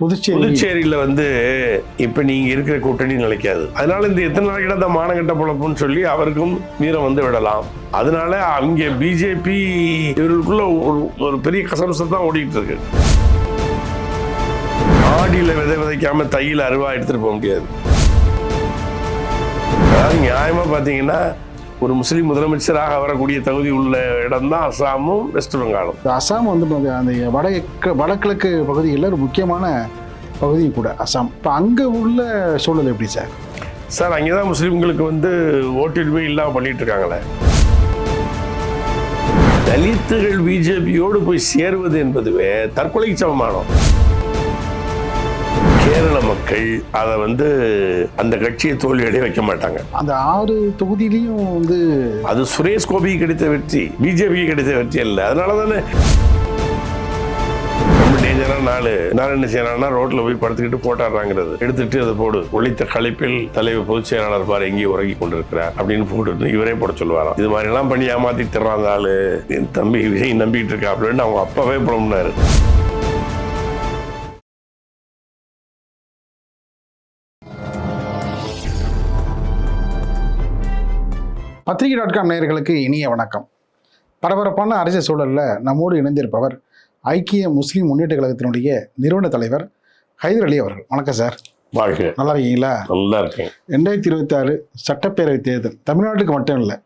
புதுச்சேரி. புதுச்சேரியில வந்து இப்ப நீங்க இருக்கிற கூட்டணி நிலைக்காது அதனால இந்த எத்தனை நாளைக்கு இந்த மானகட்ட பொழப்புன்னு சொல்லி அவருக்கும் வீரம் வந்து விடலாம். அதனால அங்க பிஜேபி இவர்களுக்குள்ள ஒரு ஒரு பெரிய கசம்சம் தான் ஓடிட்டு இருக்கு. ஆடியில விதை விதைக்காம தையில அருவா எடுத்துட்டு போக முடியாது. அதாவது நியாயமா பாத்தீங்கன்னா ஒரு முஸ்லீம் முதலமைச்சராக வரக்கூடிய தகுதி உள்ள இடம் தான் அசாமும் வெஸ்ட் பெங்காலும் அசாம் வந்து அந்த வடக்கு வடகிழக்கு பகுதிகளில் ஒரு முக்கியமான பகுதியும் கூட அசாம் இப்போ அங்கே உள்ள சூழல் எப்படி சார்? சார் அங்கேதான் முஸ்லீம்களுக்கு வந்து ஓட்டுரிமை இல்லாம பண்ணிட்டு இருக்காங்களே. தலித்துகள் பிஜேபியோடு போய் சேருவது என்பதுவே தற்கொலைக்கு சமமானம். கேரள மக்கள் அதை வந்து அந்த கட்சியை தோல்வியடைய வைக்க மாட்டாங்க. அந்த ஆறு தொகுதியிலையும் வந்து அது சுரேஷ் கோபிக்கு கிடைத்த வெற்றி பிஜேபிக்கு கிடைத்த வெற்றி அல்ல. அதனால தானே டேஞ்சரான நாள். நான் என்ன செய்யறான்னா ரோட்ல போய் படுத்துக்கிட்டு போட்டாடுறாங்கிறது. எடுத்துட்டு அதை போடு. ஒழித்த களைப்பில் தலைவர் பொதுச் செயலாளர் பாரு எங்கேயும் உறங்கி கொண்டிருக்கிறார் அப்படின்னு போட்டு இவரே போட சொல்லுவாராம். இது மாதிரி எல்லாம் பண்ணி ஏமாத்தி தர்றான் அந்த ஆளு. என் தம்பி விஜய் நம்பிட்டு இருக்கா அப்படின்னு அவங்க அப்பாவே புலம்புனாரு. பத்திரிகை டாட் காம் நேயர்களுக்கு இனிய வணக்கம். பரபரப்பான அரசியல் சூழலில் நம்மோடு இணைந்திருப்பவர் ஐக்கிய முஸ்லீம் முன்னேற்ற கழகத்தினுடைய நிறுவன தலைவர் ஹைதர் அலி அவர்கள். வணக்கம் சார். வாழ்க. நல்லா இருக்கீங்களா? நல்லா இருக்கேன். ரெண்டாயிரத்தி இருபத்தி ஆறு சட்டப்பேரவை தேர்தல் தமிழ்நாட்டுக்கு மட்டும் இல்லை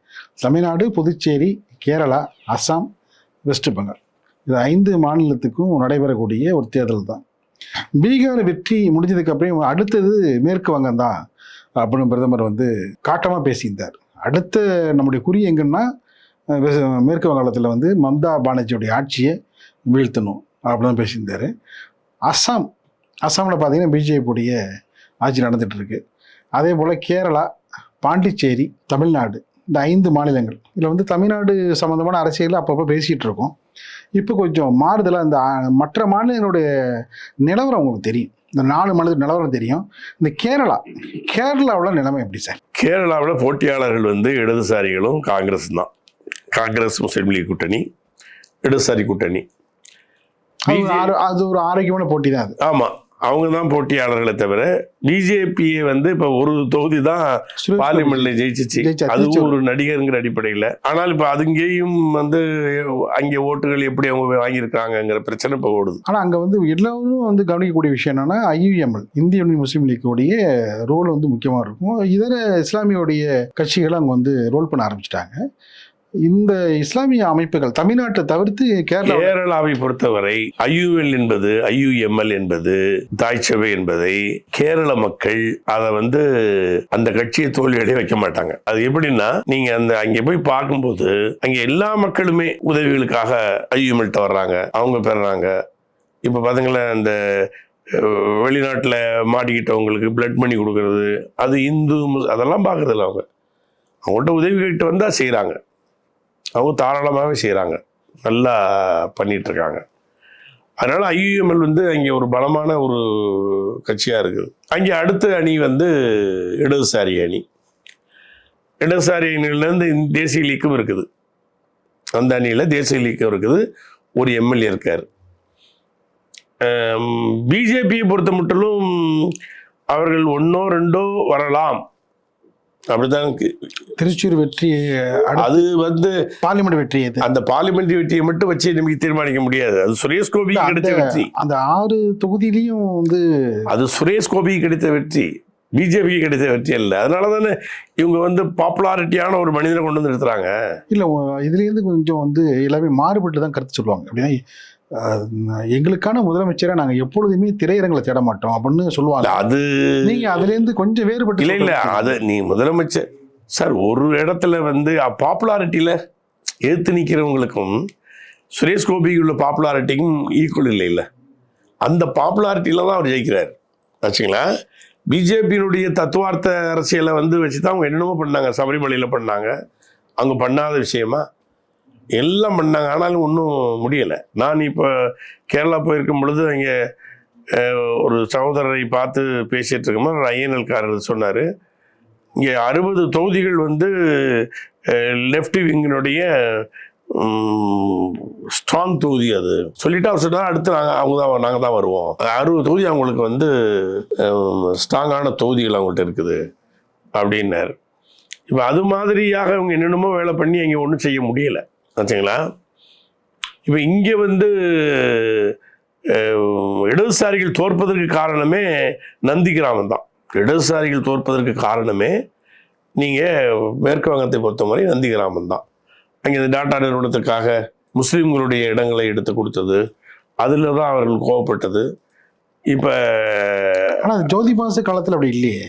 தமிழ்நாடு புதுச்சேரி கேரளா அஸ்ஸாம் வெஸ்ட் பெங்கால். இது ஐந்து மாநிலத்துக்கும் நடைபெறக்கூடிய ஒரு தேர்தல் தான். பீகார் வெற்றி முடிஞ்சதுக்கு அப்புறம் அடுத்தது மேற்கு வங்கம் தான் அப்படின்னு பிரதமர் வந்து காட்டமாக பேசியிருந்தார். அடுத்த நம்முடைய குறி எங்கன்னா மேற்கு வங்காளத்தில் வந்து மம்தா பானர்ஜியோடைய ஆட்சியை வீழ்த்தணும் அப்படின்னு பேசியிருந்தார். அஸ்ஸாம் அஸ்ஸாமில் பார்த்தீங்கன்னா பிஜேபியுடைய ஆட்சி நடந்துகிட்ருக்கு அதே போல் கேரளா பாண்டிச்சேரி தமிழ்நாடு இந்த ஐந்து மாநிலங்கள். இதில் வந்து தமிழ்நாடு சம்மந்தமான அரசியல் அப்பப்போ பேசிகிட்டு இருக்கோம். இப்போ கொஞ்சம் மாறுதலாக இந்த மற்ற மாநிலங்களுடைய நிலவரம் உங்களுக்கு தெரியும். இந்த நாலு மாநில நிலவரம் தெரியும். இந்த கேரளா கேரளாவில் நிலைமை எப்படி சார்? கேரளாவில் போட்டியாளர்கள் வந்து இடதுசாரிகளும் காங்கிரஸ் தான். காங்கிரஸ் முஸ்லீம் லீக் கூட்டணி இடதுசாரி கூட்டணி. அது ஒரு ஆரோ- அது ஒரு ஆரோக்கியமான போட்டி தான் அது. ஆமா. அவங்க தான் போட்டியாளர்களை தவிர பிஜேபியை வந்து இப்ப ஒரு தொகுதி தான் பார்லிமெண்ட்ல ஜெயிச்சிச்சு. அதுவும் ஒரு நடிகருங்கிற அடிப்படையில். ஆனால் இப்ப அதுங்கேயும் வந்து அங்கே ஓட்டுகள் எப்படி அவங்க வாங்கியிருக்காங்கங்கிற பிரச்சனை இப்போ ஓடுது. ஆனால் அங்கே வந்து எல்லாரும் வந்து கவனிக்கக்கூடிய விஷயம் என்னன்னா ஐயுஎம்எல் இந்திய முஸ்லீம் லீக்கோடைய ரோல் வந்து முக்கியமாக இருக்கும். இதர இஸ்லாமியோடைய கட்சிகள் அங்கே வந்து ரோல் பண்ண ஆரம்பிச்சிட்டாங்க. இந்த இஸ்லாமிய அமைப்புகள் தமிழ்நாட்டை தவிர்த்து கேரளா கேரளாவை பொறுத்தவரை ஐயுஎல் என்பது ஐயுஎம்எல் என்பது தாய்ச்சபை என்பதை கேரள மக்கள் அதை வந்து அந்த கட்சியை தோல்வியடைய வைக்க மாட்டாங்க. அது எப்படின்னா நீங்க அந்த அங்கே போய் பார்க்கும்போது அங்க எல்லா மக்களுமே உதவிகளுக்காக ஐயுஎம்எல்ட்ட வர்றாங்க அவங்க பெறாங்க. இப்ப பாத்தீங்களா அந்த வெளிநாட்டில் மாட்டிக்கிட்டவங்களுக்கு பிளட் மணி கொடுக்கறது அது இந்து முஸ்- அதெல்லாம் பார்க்கறதில்ல அவங்க. அவங்கள்ட்ட உதவி கேட்டு வந்தால் செய்கிறாங்க அவங்க தாராளமாகவே செய்கிறாங்க நல்லா பண்ணிகிட்ருக்காங்க அதனால் ஐயுஎம்எல் வந்து அங்கே ஒரு பலமான ஒரு கட்சியாக இருக்குது. அங்கே அடுத்த அணி வந்து இடதுசாரி அணி. இடதுசாரி அணியிலேருந்து தேசிய லீக்கும் இருக்குது. அந்த அணியில் தேசிய லீக்கும் இருக்குது. ஒரு எம்எல்ஏ இருக்கார். பிஜேபியை பொறுத்த மட்டும் அவர்கள் ஒன்றோ ரெண்டோ வரலாம். அப்படிதான் இருக்கு. திருச்சூர் வெற்றி அது வந்து பார்லிமெண்ட் வெற்றி அந்த பார்லிமெண்ட் வெற்றியை மட்டும் வச்சு நமக்கு தீர்மானிக்க முடியாது. அது சுரேஷ் அந்த கிடைத்த வெற்றி. அந்த ஆறு தொகுதியிலையும் வந்து அது சுரேஷ் கோபிக்கு கிடைத்த வெற்றி. பிஜேபிக்கு கிடைத்த வெற்றி அல்ல. அதனால தானே இவங்க வந்து பாப்புலாரிட்டியான ஒரு மனிதனை கொண்டு வந்து நிறுத்துறாங்க. இல்லை இதுலேருந்து கொஞ்சம் வந்து எல்லாமே மாறுபட்டு தான் கருத்து சொல்லுவாங்க. அப்படின்னா எங்களுக்கான முதலமைச்சரை நாங்கள் எப்பொழுதுமே திரையரங்களை தேட மாட்டோம் அப்படின்னு சொல்லுவாங்க. அது நீங்க அதுல இருந்து கொஞ்சம் வேறுபட்டு இல்ல இல்ல. அது நீ முதலமைச்சர் சார் ஒரு இடத்துல வந்து பாப்புலாரிட்டியில ஏத்து நிக்கிறவங்களுக்கும் சுரேஷ் கோபிக்கு உள்ள பாப்புலாரிட்டிக்கும் ஈக்குவல் இல்லை இல்ல. அந்த பாப்புலாரிட்டியில தான் அவர் ஜெயிக்கிறார். ஆச்சுங்களா பிஜேபியினுடைய தத்துவார்த்த அரசியலை வந்து வச்சு தான் அவங்க என்னென்னமோ பண்ணாங்க. சபரிமலையில பண்ணாங்க. அவங்க பண்ணாத விஷயமா எல்லாம் பண்ணாங்க. ஆனாலும் ஒன்றும் முடியலை. நான் இப்போ கேரளா போயிருக்கும் பொழுது அங்கே ஒரு சகோதரரை பார்த்து பேசிகிட்டு இருக்கும்போது ஒரு ஐஎன்எல்காரர் சொன்னார். இங்கே அறுபது தொகுதிகள் வந்து லெஃப்ட் விங்கினுடைய ஸ்ட்ராங் தொகுதி அது. சொல்லிட்டு அவர் சொன்னால் அடுத்து நாங்கள் அவங்க தான் நாங்கள் தான் வருவோம். அறுபது தொகுதி அவங்களுக்கு வந்து ஸ்ட்ராங்கான தொகுதிகள் அவங்கள்ட்ட இருக்குது அப்படின்னாரு. இப்போ அது மாதிரியாக இவங்க என்னென்னமோ வேலை பண்ணி அங்கே ஒன்றும் செய்ய முடியலை. வச்சுங்களா இப்போ இங்கே வந்து இடதுசாரிகள் தோற்பதற்கு காரணமே நந்தி கிராமம் தான். இடதுசாரிகள் தோற்பதற்கு காரணமே நீங்கள் மேற்கு வங்கத்தை பொறுத்தவரை நந்தி கிராமம் தான். அங்கே இந்த டாட்டா நிறுவனத்துக்காக முஸ்லீம்களுடைய இடங்களை எடுத்து கொடுத்தது. அதில் தான் அவர்கள் கோவப்பட்டது. இப்போ ஆனால் அது ஜோதிபாசு காலத்தில் அப்படி இல்லையே.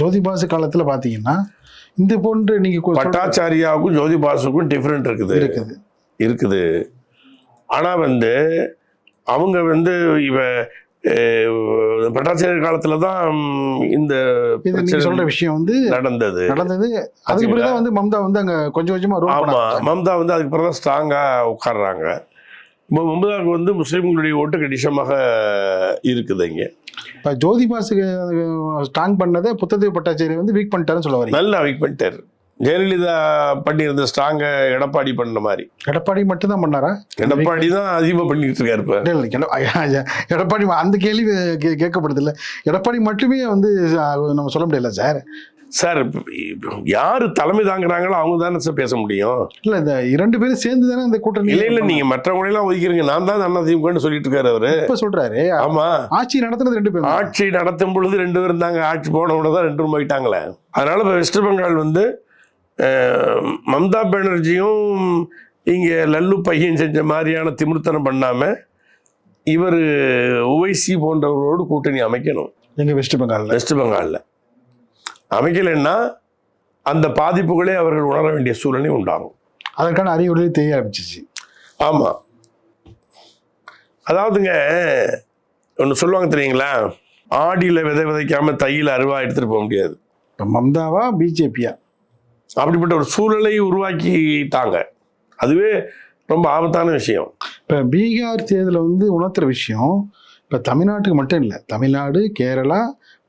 ஜோதிபாசு காலத்தில் பார்த்தீங்கன்னா இந்த போன்று நீங்க கு- சொல்ற- பட்டாச்சாரியாவுக்கும் ஜோதி பாசுக்கும் டிஃப்ரெண்ட் இருக்குது. இருக்குது. இருக்குது. ஆனால் வந்து அவங்க வந்து இவ பட்டாச்சாரியர் காலத்தில் தான் இந்த சொல்ற விஷயம் வந்து நடந்தது. நடந்தது. அதுக்கு பிறகுதான் வந்து மம்தா வந்து அங்க கொஞ்சம் கொஞ்சமா ஆமா. மம்தா வந்து அதுக்கு பிறகு தான் ஸ்ட்ராங்காக உட்கார்றாங்க. இப்போ மம்தாவுக்கு வந்து முஸ்லீம்களுடைய ஓட்டு கணிசமாக இருக்குது இங்கே. இப்ப ஜோதிபாசுக்கு ஸ்ட்ராங் பண்ணதை புத்ததேவ் பட்டாச்சாரி வந்து வீக் பண்ணிட்டாருன்னு சொல்ல வரீங்க. நல்லா வீக் பண்ணிட்டார். ஜெயலலிதா பண்ணியிருந்த ஸ்ட்ராங்கை எடப்பாடி பண்ண மாதிரி. எடப்பாடி மட்டும் தான் பண்ணாரா? எடப்பாடி தான் அதிகமாக பண்ணிட்டு இருக்காரு இப்போ. எடப்பாடி அந்த கேள்வி கேட்கப்படுது இல்ல. எடப்பாடி மட்டுமே வந்து நம்ம சொல்ல முடியல சார். சார் இப்ப யாரு தலைமை தாங்குறாங்களோ அவங்க தானே சார் பேச முடியும். இல்ல இந்த இரண்டு பேரும் சேர்ந்து தானே இந்த கூட்டணி இல்ல இல்ல நீங்க மற்றவங்களெல்லாம் ஒதுக்கிறீங்க நான் தான் அண்ணா திமுகன்னு சொல்லிட்டு இருக்காரு அவரு. இப்ப சொல்றாரு. ஆமா. ஆட்சி நடத்துனது ரெண்டு பேரும். ஆட்சி நடத்தும் பொழுது ரெண்டு பேரும் இருந்தாங்க ஆட்சி போனவன தான் ரெண்டு பேரும் போயிட்டாங்களே. அதனால இப்போ வெஸ்ட் பெங்கால் வந்து மம்தா பானர்ஜியும் இங்க லல்லு பையன் செஞ்ச மாதிரியான திமிர்த்தனம் பண்ணாம இவர் ஓவைசி போன்றவரோடு கூட்டணி அமைக்கணும். எங்க வெஸ்ட் பெங்கால்ல? வெஸ்ட் பெங்காலில். அமைக்கலைன்னா அந்த பாதிப்புகளே அவர்கள் உணர வேண்டிய சூழ்நிலை உண்டாகும். அதற்கான அறிகுறி தெரிய ஆரம்பிச்சிச்சு. ஆமா. அதாவதுங்க ஒன்று சொல்லுவாங்க தெரியுங்களா? ஆடியில விதை விதைக்காம தையில அருவா எடுத்துட்டு போக முடியாது. இப்ப மம்தாவா பிஜேபியா? அப்படிப்பட்ட ஒரு சூழலை உருவாக்கிட்டாங்க. அதுவே ரொம்ப ஆபத்தான விஷயம். இப்ப பீகார் தேர்தலில் வந்து உணர்த்துற விஷயம் இப்ப தமிழ்நாட்டுக்கு மட்டும் இல்லை. தமிழ்நாடு கேரளா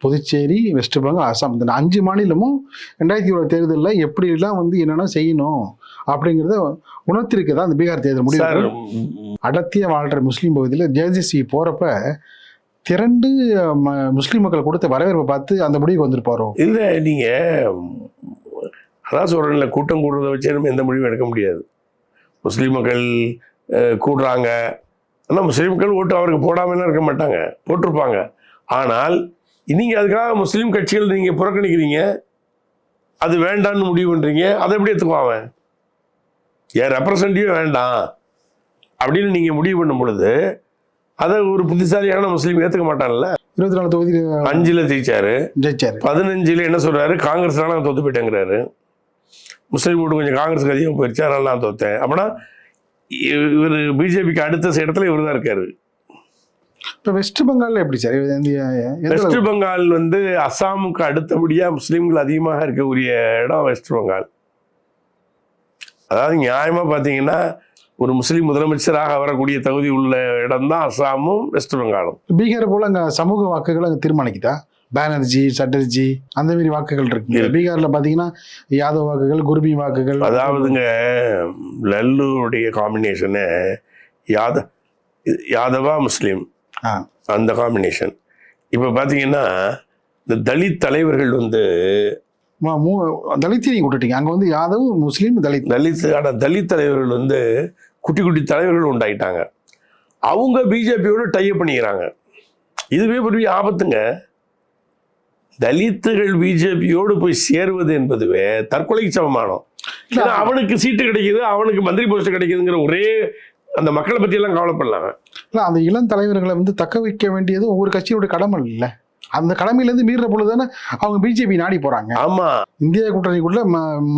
புதுச்சேரி வெஸ்ட் பெங்கால் அசாம் இந்த அஞ்சு மாநிலமும் ரெண்டாயிரத்தி இருபது தேர்தலில் எப்படிலாம் வந்து என்னென்ன செய்யணும் அப்படிங்கிறத உணர்த்திருக்குதா அந்த பீகார் தேர்தல் முடிவு? அடர்த்தியா வாழ்ற முஸ்லீம் பகுதியில் ஜேஜிசி போறப்ப திரண்டு ம- முஸ்லீம் மக்கள் கொடுத்த வரவேற்பை பார்த்து அந்த முடிவுக்கு வந்திருப்பாரோ? இல்ல நீங்க அதான் சொல்றேன்ல கூட்டம் கூடுறத வச்சு நம்ம எந்த முடிவும் எடுக்க முடியாது. முஸ்லீம் மக்கள் கூடுறாங்க. ஆனால் முஸ்லீம் மக்கள் ஓட்டு அவருக்கு போடாமலாம் இருக்க மாட்டாங்க போட்டிருப்பாங்க. ஆனால் நீங்க அதுக்காக முஸ்லீம் கட்சிகள் நீங்க புறக்கணிக்கிறீங்க. அது வேண்டான்னு முடிவு பண்றீங்க. அதை எப்படி எடுத்துக்குவான் அவன்? என் ரெப்ரசன்டேட்டிவ் வேண்டாம். அப்படின்னு நீங்க முடிவு பண்ணும் பொழுது அதை ஒரு புத்திசாலியான முஸ்லீம் ஏத்துக்க மாட்டான்ல. இருபத்தி நாலு தொகுதி அஞ்சுல ஜெயிச்சாரு. ஜெயிச்சாரு. பதினஞ்சுல என்ன சொல்றாரு? காங்கிரஸ்னால நான் தோத்து போயிட்டேங்கிறாரு. முஸ்லீம் ஓட்டு கொஞ்சம் காங்கிரஸுக்கு அதிகம் போயிடுச்சு அதனால நான் தோத்தேன். அப்படின்னா இவர் பிஜேபிக்கு அடுத்த இடத்துல இவர் தான் இருக்காரு. இப்போ வெஸ்ட் பெங்கால்ல எப்படி சார் வெஸ்ட்? பெங்கால் வந்து அஸ்ஸாமுக்கு அடுத்தபடியா முஸ்லீம்கள் அதிகமாக இருக்கக்கூடிய இடம் வெஸ்ட் பெங்கால் அதாவது நியாயமா பார்த்தீங்கன்னா ஒரு முஸ்லீம் முதலமைச்சராக வரக்கூடிய தகுதி உள்ள இடம் தான் அஸ்ஸாமும் வெஸ்ட் பெங்காலும் பீகார் போல அங்க சமூக வாக்குகள் அங்க தீர்மானிக்குதா பானர்ஜி சட்டர்ஜி அந்த மாதிரி வாக்குகள் இருக்கு. பீகார்ல பாத்தீங்கன்னா யாதவ் வாக்குகள் குருபி வாக்குகள் அதாவதுங்க லல்லுடைய காம்பினேஷனு யாத யாதவா முஸ்லீம். அந்த காம்பினேஷன் இப்போ பார்த்தீங்கன்னா இந்த தலித் தலைவர்கள் வந்து ம- மூ- தலித்தையும் நீங்க விட்டுட்டீங்க. அங்க வந்து யாதவ் முஸ்லீம் தலித். தலித் ஆனா தலித் தலைவர்கள் வந்து குட்டி குட்டி தலைவர்கள் உண்டாயிட்டாங்க. அவங்க பிஜேபியோட டைப் பண்ணிக்கிறாங்க. இதுவே பெரிய ஆபத்துங்க. தலித்துகள் பிஜேபியோடு போய் சேருவது என்பதுவே தற்கொலைக்கு சமமானம். அவனுக்கு சீட்டு கிடைக்குது அவனுக்கு மந்திரி போஸ்ட் கிடைக்குதுங்கிற ஒரே அந்த மக்களை பத்தி எல்லாம் கவலைப்படலாங்க இல்ல அந்த இளம் தலைவர்களை வந்து தக்க வைக்க வேண்டியது ஒவ்வொரு கட்சியோட கடமை இல்ல. அந்த கடமையில இருந்து மீற பொழுது தானே அவங்க பிஜேபி நாடி போறாங்க. ஆமா. இந்திய கூட்டணிக்குள்ள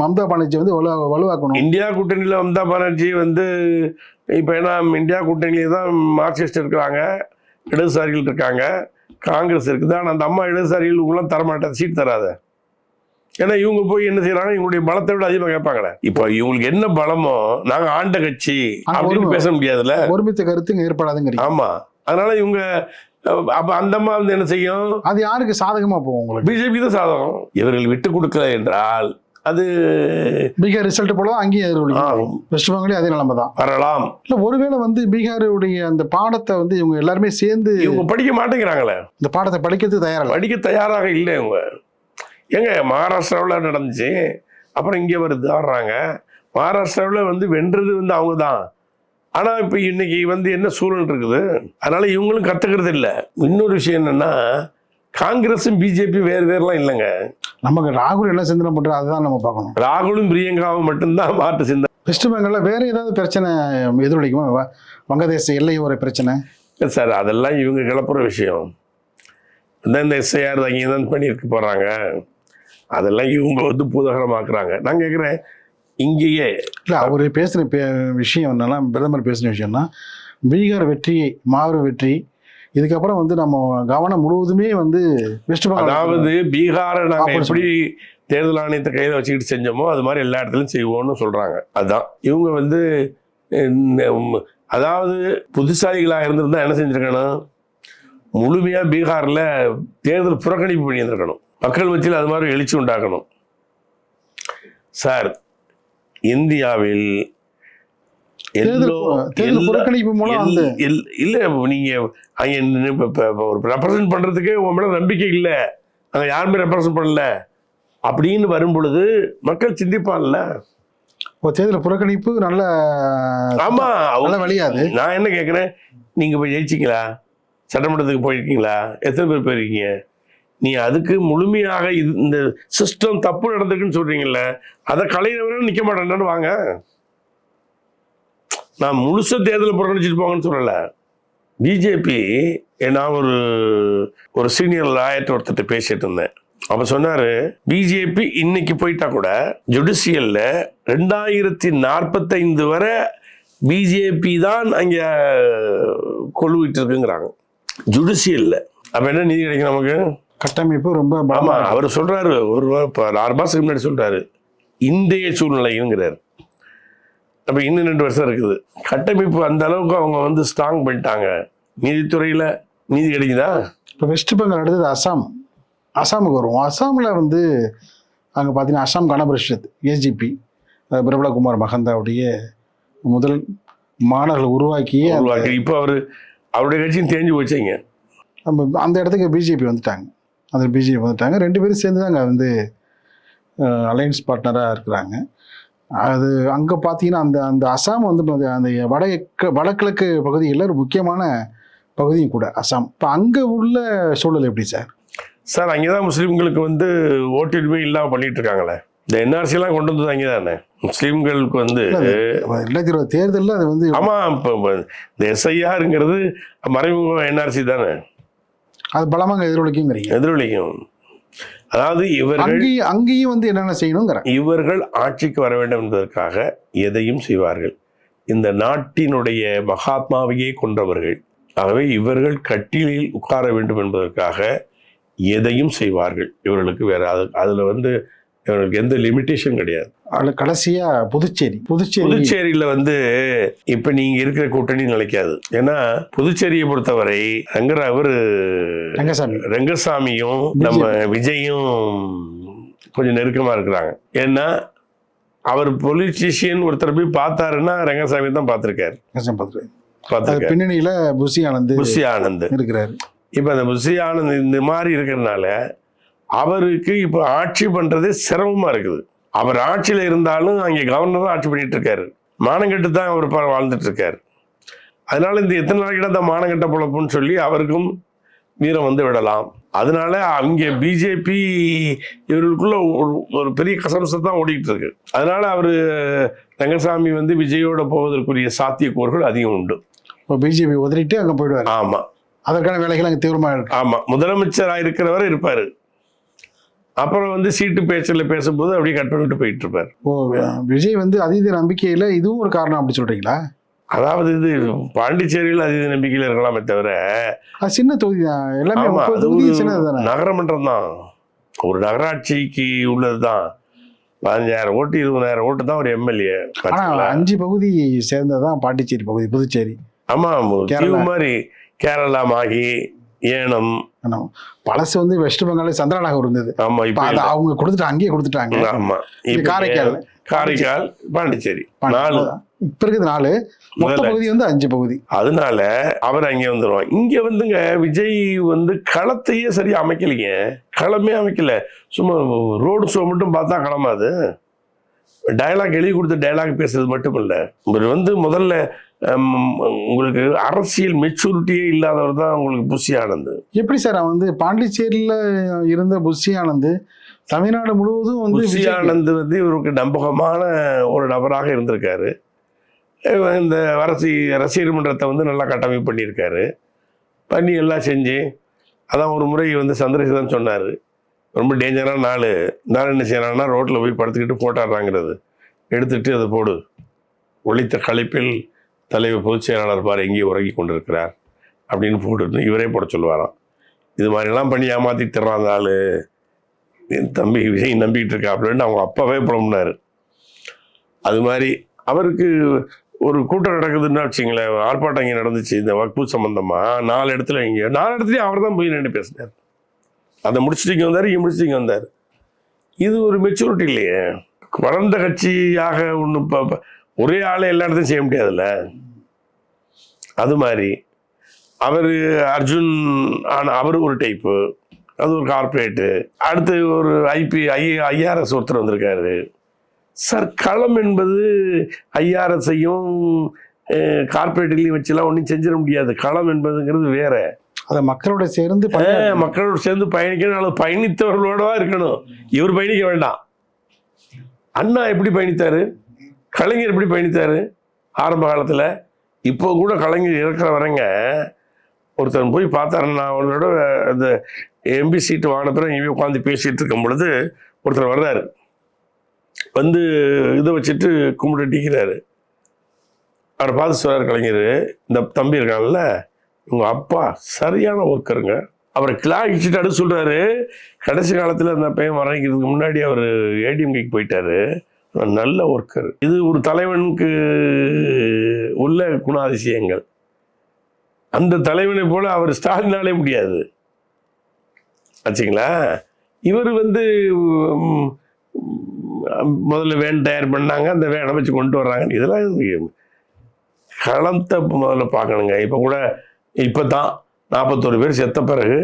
மம்தா பானர்ஜி வந்து வலு வலுவாக்கணும். இந்தியா கூட்டணியில மம்தா பானர்ஜி வந்து இப்ப ஏன்னா இந்தியா கூட்டணியில தான் மார்க்சிஸ்ட் இருக்கிறாங்க இடதுசாரிகள் இருக்காங்க காங்கிரஸ் இருக்குது? ஆனா அந்த அம்மா இடதுசாரிகள் இவங்களாம் தரமாட்டாது சீட் தராத. ஏன்னா இவங்க போய் என்ன செய்யறாங்க இவங்களுடைய பலத்தை விட அதிகமாக கேட்பாங்களே. இப்போ இவங்களுக்கு என்ன பலமோ நாங்க ஆண்ட கட்சி அப்படின்னு பேச முடியாதுல்ல? ஒருமித்த கருத்து இங்க ஏற்படாதுங்கிறீங்க. ஆமா. அதனால இவங்க அப்ப அந்த வந்து என்ன செய்யும்? அது யாருக்கு சாதகமா போகும் உங்களுக்கு? பிஜேபி தான் சாதகம். இவர்கள் விட்டு கொடுக்கல என்றால் அது பீகார் ரிசல்ட் போல அங்கேயும் வெஸ்ட் பெங்காலே அதே நிலைமை தான். வரலாம். இல்ல ஒருவேளை வந்து பீகாருடைய அந்த பாடத்தை வந்து இவங்க எல்லாருமே சேர்ந்து இவங்க படிக்க மாட்டேங்கிறாங்களே. இந்த பாடத்தை படிக்கிறதுக்கு தயாரில்லை. படிக்க தயாராக இல்லை இவங்க. ஏங்க மகாராஷ்டிராவில் நடந்துச்சு. அப்புறம் இங்கே வருது ஆடுறாங்க. மகாராஷ்டிராவில் வந்து வென்றது வந்து அவங்க தான் ஆனால் இப்போ இன்னைக்கு வந்து என்ன சூழல் இருக்குது? அதனால இவங்களும் கற்றுக்கிறது இல்லை. இன்னொரு விஷயம் என்னன்னா காங்கிரஸும் பிஜேபி வேறு வேறுலாம் இல்லைங்க. நமக்கு ராகுல் என்ன சிந்தனை பண்றாரு அதுதான் நம்ம பார்க்கணும். ராகுலும் பிரியங்காவும் மட்டும்தான் மாற்று சிந்தனை. வெஸ்ட் பெங்கால்ல வேற ஏதாவது பிரச்சனை எதிரொலிக்குமா? வங்கதேச எல்லையோர பிரச்சனை. சார் அதெல்லாம் இவங்க கிளப்புற விஷயம். இந்த இந்த எஸ்ஐஆர் அங்கே தான் பண்ணியிருக்க போகிறாங்க அதெல்லாம் இவங்க வந்து பூதகரமாக்குறாங்க. நான் கேட்குறேன் இங்கேயே இல்ல அவர் பேசின பே விஷயம் என்னன்னா பிரதமர் பேசின விஷயம்னா பீகார் வெற்றி மாபெரும் வெற்றி இதுக்கப்புறம் வந்து நம்ம கவனம் முழுவதுமே வந்து வெஸ்ட் பெங்கால் அதாவது பீகாரை நாங்க அப்படி எப்படி தேர்தல் ஆணையத்தை கையில வச்சுக்கிட்டு செஞ்சோமோ அது மாதிரி எல்லா இடத்துலயும் செய்வோம்னு சொல்றாங்க. அதான். இவங்க வந்து அதாவது புத்திசாலிகளாக இருந்திருந்தா என்ன செஞ்சிருக்கணும்? முழுமையா பீகார்ல தேர்தல் புறக்கணிப்பு பண்ணியிருந்திருக்கணும். மக்கள் மத்தியில் அது மாதிரி எழுச்சி உண்டாக்கணும் சார் இந்தியாவில் இல்ல நீங்க அங்க ஒரு ரெப்ரசன்ட் பண்றதுக்கே உங்க மேல நம்பிக்கை இல்ல. அங்க யாருமே ரெப்ரசன்ட் பண்ணல. அப்படின்னு வரும் பொழுது மக்கள் சிந்திப்பான்ல தேர்தல் புறக்கணிப்பு நல்ல ஆமா நல்ல வழியாது நான் என்ன கேக்குறேன்? நீங்க போய் ஜெயிச்சிங்களா? சட்டமன்றத்துக்கு போயிருக்கீங்களா? எத்தனை பேர் போயிருக்கீங்க? நீ அதுக்கு முழுமையாக இது இந்த சிஸ்டம் தப்பு நடந்திருக்குன்னு சொல்றீங்கல்ல அதை கலையினவர்கள் நிற்க மாட்டேன்னு வாங்க. நான் முழுச தேர்தல் புறக்கணிச்சிட்டு போங்கன்னு சொல்லலை. பிஜேபி நான் ஒரு ஒரு சீனியர் லாயர்ட்ட ஒருத்தர்கிட்ட பேசிட்டு இருந்தேன். அப்போ சொன்னாரு பிஜேபி இன்னைக்கு போயிட்டா கூட ஜுடிஷியல்ல ரெண்டாயிரத்தி நாற்பத்தைந்து வரை பிஜேபி தான் அங்கே கொழுவிட்டு இருக்குங்கிறாங்க. ஜுடிஷியல்ல அப்போ என்ன நீதி கிடைக்கும் நமக்கு? கட்டமைப்பு ரொம்ப ஆமா பலமா அவர் சொல்றாரு ஒரு இப்ப ஆறு மாசத்துக்கு முன்னாடி சொல்றாரு இந்திய சூழ்நிலைங்கிறாரு. அப்ப இன்னும் ரெண்டு வருஷம் இருக்குது. கட்டமைப்பு அந்த அளவுக்கு அவங்க வந்து ஸ்ட்ராங் பண்ணிட்டாங்க. நீதித்துறையில நீதி கிடைக்குதா? இப்போ வெஸ்ட் பெங்கால் அடுத்தது அசாம். அசாமுக்கு வருவோம். அசாமில் வந்து அங்கே பார்த்தீங்கன்னா அசாம் கணபரிஷத் ஏஜிபி பிரபலகுமார் மகந்தாவுடைய முதல் மாணவர்கள் உருவாக்கிய அந்த- உருவாக்கி இப்ப அவரு அவருடைய கட்சியும் தேஞ்சு போச்சுங்க. நம்ம அந்த இடத்துக்கு பிஜேபி வந்துட்டாங்க. அந்த பிஜேபி வந்துட்டாங்க. ரெண்டு பேரும் சேர்ந்து தான் அங்கே வந்து அலையன்ஸ் பார்ட்னராக இருக்கிறாங்க. அது அங்கே பார்த்தீங்கன்னா அந்த அந்த அசாம் வந்து அந்த வடக்கு வடகிழக்கு பகுதியில் ஒரு முக்கியமான பகுதியும் கூட அசாம். இப்போ அங்கே உள்ள சூழல் எப்படி சார்? சார் அங்கேதான் முஸ்லீம்களுக்கு வந்து ஓட்டுரிமை இல்லாம பண்ணிட்டு இருக்காங்களே. இந்த என்ஆர்சி எல்லாம் கொண்டு வந்தது அங்கேதானே முஸ்லீம்களுக்கு வந்து ரெண்டாயிரத்தி இருபது தேர்தலில் அது வந்து ஆமா இப்போ இப்போ இந்த எஸ்ஐஆருங்கிறது மறைமுக என்ஆர்சி தானே? அது பலமாக எதிரொலிக்குங்கிறீங்க எதிரொலிக்கும். அதாவது இவர்கள் அங்கேயும் வந்து என்னென்ன செய்யணுங்கிற. இவர்கள் ஆட்சிக்கு வர வேண்டும் என்பதற்காக எதையும் செய்வார்கள். இந்த நாட்டினுடைய மகாத்மாவையே கொன்றவர்கள். ஆகவே இவர்கள் கட்டிலில் உட்கார வேண்டும் என்பதற்காக எதையும் செய்வார்கள். இவர்களுக்கு வேற அது அதுல வந்து இவர்களுக்கு எந்த லிமிட்டேஷன் கிடையாது. அதில் கடைசியாக புதுச்சேரி புதுச்சேரி. புதுச்சேரியில வந்து இப்ப நீங்க இருக்கிற கூட்டணி நிலைக்காது. ஏன்னா புதுச்சேரியை பொறுத்தவரை ரங்கர அவரு ரங்கசாமி. ரங்கசாமியும் நம்ம விஜயும் கொஞ்சம் நெருக்கமா இருக்கிறாங்க. ஏன்னா அவர் பொலிட்டீஷியன் ஒருத்தர் போய் பார்த்தாருன்னா ரங்கசாமி தான் பார்த்திருக்காரு. பார்த்திருக்காரு. பின்னணியில் புசி ஆனந்த் புஷி ஆனந்த் இருக்கிறாரு. இப்ப அந்த புஷி ஆனந்த் இந்த மாதிரி இருக்கிறதுனால அவருக்கு இப்ப ஆட்சி பண்றதே சிரமமா இருக்குது. அவர் ஆட்சியில இருந்தாலும் அங்கே கவர்னர் தான் ஆட்சி பண்ணிட்டு இருக்காரு. மானங்கெட்டு தான் அவர் வாழ்ந்துட்டு இருக்காரு. அதனால இந்த எத்தனை நாளைக்கு அந்த மானங்கெட்ட பொழப்புன்னு சொல்லி அவருக்கும் வீரம் வந்து விடலாம். அதனால அங்கே பிஜேபி இவர்களுக்குள்ள ஒரு- பெரிய கசம்சம் தான் ஓடிட்டு இருக்கு. அதனால அவரு ரங்கசாமி வந்து விஜயோட போவதற்குரிய சாத்தியக்கூறுகள் அதிகம் உண்டு. இப்போ பிஜேபி உதறிட்டு அங்கே போயிடுவார். ஆமா. அதற்கான வேலைகள் அங்கே தீவிரமாக இருக்கு. ஆமா. முதலமைச்சராக இருக்கிறவர் இருப்பாரு. அப்புறம் வந்து சீட்டு பேச்சில் பேசும்போது அப்படியே கட் பண்ணிட்டு போயிட்டு இருப்பார். ஓ விஜய் வந்து அதீத நம்பிக்கையில் இதுவும் ஒரு காரணம் அப்படி சொல்றீங்களா? அதாவது இது பாண்டிச்சேரியில் அதீத நம்பிக்கையில் இருக்கலாமே தவிர சின்ன தொகுதி தான். எல்லாமே நகரமன்றம் தான். ஒரு நகராட்சிக்கு உள்ளது தான். பதினஞ்சாயிரம் ஓட்டு இருபதாயிரம் ஓட்டு தான் ஒரு எம்எல்ஏ அஞ்சு பகுதி சேர்ந்தது தான் பாண்டிச்சேரி பகுதி புதுச்சேரி. ஆமா கேரளா. தீவு மாதிரி கேரளா மாகி ஏனம். பழசு வந்து வெஸ்ட் பெங்கால் சந்திரநாகர் இருந்தது. ஆமா இப்ப அதை அவங்க கொடுத்துட்டு அங்கேயே கொடுத்துட்டாங்க. ஆமா. காரைக்கால். காரைக்கால் பாண்டிச்சேரி. நாலு. இப்ப இருக்குது நாலு. மொத்த. பகுதி வந்து அஞ்சு பகுதி. அதனால அவர் அங்கே வந்துருவான் இங்க வந்துங்க விஜய் வந்து களத்தையே சரியா அமைக்கலைங்க களமே அமைக்கல. சும்மா ரோடு ஷோ மட்டும் பார்த்தா களமாது டயலாக் எழுதி கொடுத்த டயலாக் பேசுறது மட்டும் இல்ல இவர் வந்து முதல்ல உங்களுக்கு அரசியல் மெச்சூரிட்டியே இல்லாதவர் தான் உங்களுக்கு புஷி ஆனந்த். எப்படி சார் அவன் வந்து பாண்டிச்சேரியில இருந்த புஷி ஆனந்த் தமிழ்நாடு முழுவதும் வந்து புஷி ஆனந்த் வந்து இவருக்கு நம்பகமான ஒரு நபராக இருந்திருக்காரு. இந்த அரசி ரசிகர் மன்றத்தை வந்து நல்லா கட்டமைப்பு பண்ணியிருக்காரு. பண்ணி எல்லாம் செஞ்சு அதான் ஒரு முறை வந்து சந்திரசேகரன் சொன்னார். ரொம்ப டேஞ்சரான நாள் நான் என்ன செய்யறான்னா ரோட்டில் போய் படுத்துக்கிட்டு போட்டாடுறாங்கிறது எடுத்துட்டு அதை போடு. ஒளித்த களைப்பில் தலைவர் பொதுச் செயலாளர் பார் எங்கேயும் உறங்கி கொண்டிருக்கிறார் அப்படின்னு போட்டுட்டு இவரே போட சொல்லுவாராம். இது மாதிரிலாம் பண்ணி ஏமாத்தி தர்றான் அந்த ஆள். என் தம்பி விஜய் நம்பிக்கிட்டு இருக்கா அப்படின்னு அவங்க அப்பாவே புலம்புனார். அது மாதிரி அவருக்கு ஒரு கூட்டம் நடக்குதுன்னா வச்சுங்களேன் ஆர்ப்பாட்டம் இங்கே நடந்துச்சு இந்த வக்பு சம்மந்தமாக நாலு இடத்துல இங்கே நாலு இடத்துலையும் அவர் தான் போய் நின்று பேசினார். அதை முடிச்சுட்டு இங்கே வந்தார் இங்கே முடிச்சுட்டு இங்கே வந்தார். இது ஒரு மெச்சூரிட்டி இல்லையே. வளர்ந்த கட்சியாக ஒன்று இப்போ ஒரே ஆளை எல்லா இடத்தையும் செய்ய முடியாதுல்ல? அது மாதிரி. அவர் அர்ஜுன் ஆன அவர் ஒரு டைப்பு அது ஒரு கார்ப்பரேட்டு அடுத்து ஒரு ஐபி ஐ ஐஆர்எஸ் ஒருத்தர் வந்திருக்காரு. சார் களம் என்பது ஐஆர்எஸையும் கார்ப்பரேட்லையும் வச்சுலாம் ஒன்றும் செஞ்சிட முடியாது. களம் என்பதுங்கிறது வேற. அதை மக்களோட சேர்ந்து. மக்களோடு சேர்ந்து பயணிக்கணும். அல்லது பயணித்தவர்களோட தான் இருக்கணும். இவர் பயணிக்க வேண்டாம். அண்ணா எப்படி பயணித்தாரு? கலைஞர் எப்படி பயணித்தார்? ஆரம்ப காலத்தில். இப்போ கூட கலைஞர் இருக்கிற வரைங்க ஒருத்தன் போய் பார்த்தாருன்னா அவனோட அந்த எம்பி சீட்டு வாங்கின பிறகு இங்கே உட்காந்து பேசிகிட்டு இருக்கும் பொழுது ஒருத்தர் வர்றாரு. வந்து இதை வச்சுட்டு கும்பிட்டு அடிக்கிறாரு அவரை பார்த்து சொல்கிறார் கலைஞர் இந்த தம்பி இருக்கான்ல உங்கள் அப்பா சரியான ஒர்க்கருங்க அவரை கிளாகிச்சுட்டு அடுத்து சொல்கிறாரு கடைசி காலத்தில் அந்த பையன் வரங்கிறதுக்கு முன்னாடி அவர் ஏடிஎம்கேக்கு போயிட்டாரு. நல்ல ஒர்க்கர் இது ஒரு தலைவனுக்கு உள்ள குணாதிசயங்கள். அந்த தலைவனை போல அவர் ஸ்டாலினாலே முடியாது. ஆச்சுங்களா? இவர் வந்து முதல்ல வேன் தயார் பண்ணாங்க அந்த வேனை வச்சு கொண்டு வர்றாங்க. இதெல்லாம் களத்தை முதல்ல பார்க்கணுங்க. இப்போ கூட இப்போ தான் நாற்பத்தோரு பேர் செத்த பிறகு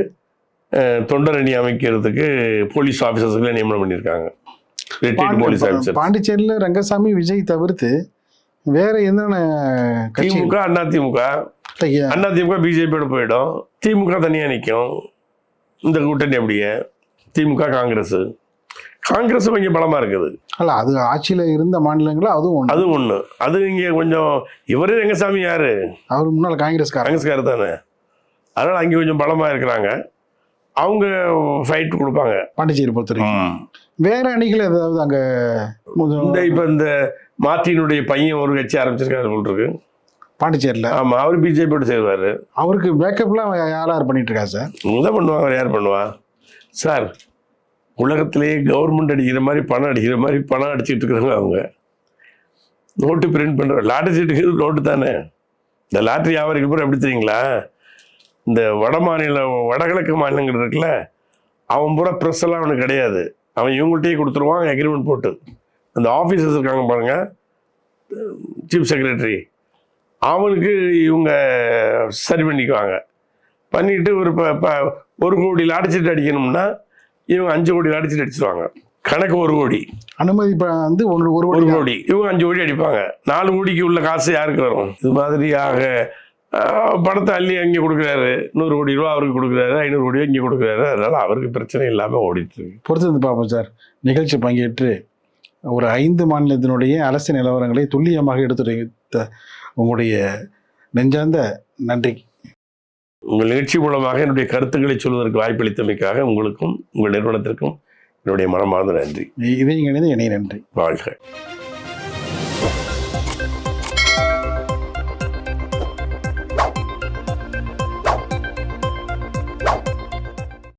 தொண்டரணி அமைக்கிறதுக்கு போலீஸ் ஆஃபீஸர்ஸ்களை நியமனம் பண்ணியிருக்காங்க. பாண்டிச்சேரியில ரங்கசாமி விஜய் தவிர்த்து வேற என்னென்ன திமுக அண்ணா திமுக. அண்ணா திமுக பிஜேபியோட போயிடும். திமுக தனியாக நிற்கும் இந்த கூட்டணி அப்படியே. திமுக காங்கிரஸ். காங்கிரஸ் கொஞ்சம் பலமாக இருக்குது. அல்ல அது ஆட்சியில இருந்த மாநிலங்கள அதுவும் ஒண்ணு. அது ஒன்று அது இங்கே கொஞ்சம் இவரே ரங்கசாமி யாரு? அவர் முன்னாள் காங்கிரஸ்காரங்க காங்கிரஸ்காரர் தானே. அதனால் அங்கே கொஞ்சம் பலமாக இருக்கிறாங்க. அவங்க ஃபைட் கொடுப்பாங்க. பாண்டிச்சேரி பொறுத்த வரைக்கும் வேற அணிகள் ஏதாவது அங்க இந்த இப்போ இந்த மார்ட்டினுடைய பையன் ஒரு கட்சி ஆரம்பிச்சிருக்காரு இருக்கு. பாண்டிச்சேரியில. ஆமாம் அவர் பிஜேபியோட சேருவார். அவருக்கு பேக்கப்லாம் யார் யார் பண்ணிட்டு இருக்கா சார்? தான் பண்ணுவாங்க அவர் யார் பண்ணுவா? சார் உலகத்திலேயே கவர்மெண்ட் அடிக்கிற மாதிரி பணம் அடிக்கிற மாதிரி பணம் அடிச்சிட்டு இருக்கிறாங்க அவங்க. நோட்டு பிரிண்ட் பண்ணுற லாட்டரி சீட்டுக்கு நோட்டு தானே? இந்த லாட்டரி வியாபாரிக்கு அப்புறம் எப்படி தெரியுங்களா? இந்த வட மாநில வடகிழக்கு மாநிலங்கள் இருக்குல்ல அவன் பூரா ப்ரெஸ் எல்லாம் அவனுக்கு கிடையாது. அவன் இவங்கள்ட்டயே கொடுத்துருவான் அக்ரிமெண்ட் போட்டு. அந்த ஆஃபீஸர்ஸ் இருக்காங்க பாருங்க சீஃப் செக்ரட்டரி அவனுக்கு இவங்க சரி பண்ணிக்குவாங்க. பண்ணிட்டு ஒரு ப- ப- ஒரு கோடி லாடிச்சிட்டு அடிக்கணும்னா இவங்க அஞ்சு கோடி லாடிச்சிட்டு அடிச்சிருவாங்க. கணக்கு ஒரு கோடி. அனுமதி வந்து ஒரு ஒரு கோடி. இவங்க அஞ்சு கோடி அடிப்பாங்க. நாலு கோடிக்கு உள்ள காசு யாருக்கு வரும்? இது மாதிரியாக பணத்தை அள்ளி அங்கே கொடுக்குறாரு. நூறு கோடி ரூபா அவருக்கு கொடுக்குறாரு ஐநூறு கோடி இங்கே கொடுக்குறாரு. அதனால அவருக்கு பிரச்சனை இல்லாமல் ஓடிட்டு இருக்கு. பொறுத்து வந்து பார்ப்போம் சார். நிகழ்ச்சி பங்கேற்று ஒரு ஐந்து மாநிலத்தினுடைய அரசு நிலவரங்களை துல்லியமாக எடுத்துரைத்த உங்களுடைய நெஞ்சார்ந்த நன்றி. உங்கள் நிகழ்ச்சி மூலமாக என்னுடைய கருத்துக்களை சொல்வதற்கு வாய்ப்பளித்தமைக்காக உங்களுக்கும் உங்கள் நிறுவனத்திற்கும் என்னுடைய மனமார்ந்த நன்றி. இதை இணைந்து இணைய நன்றி. வாழ்க.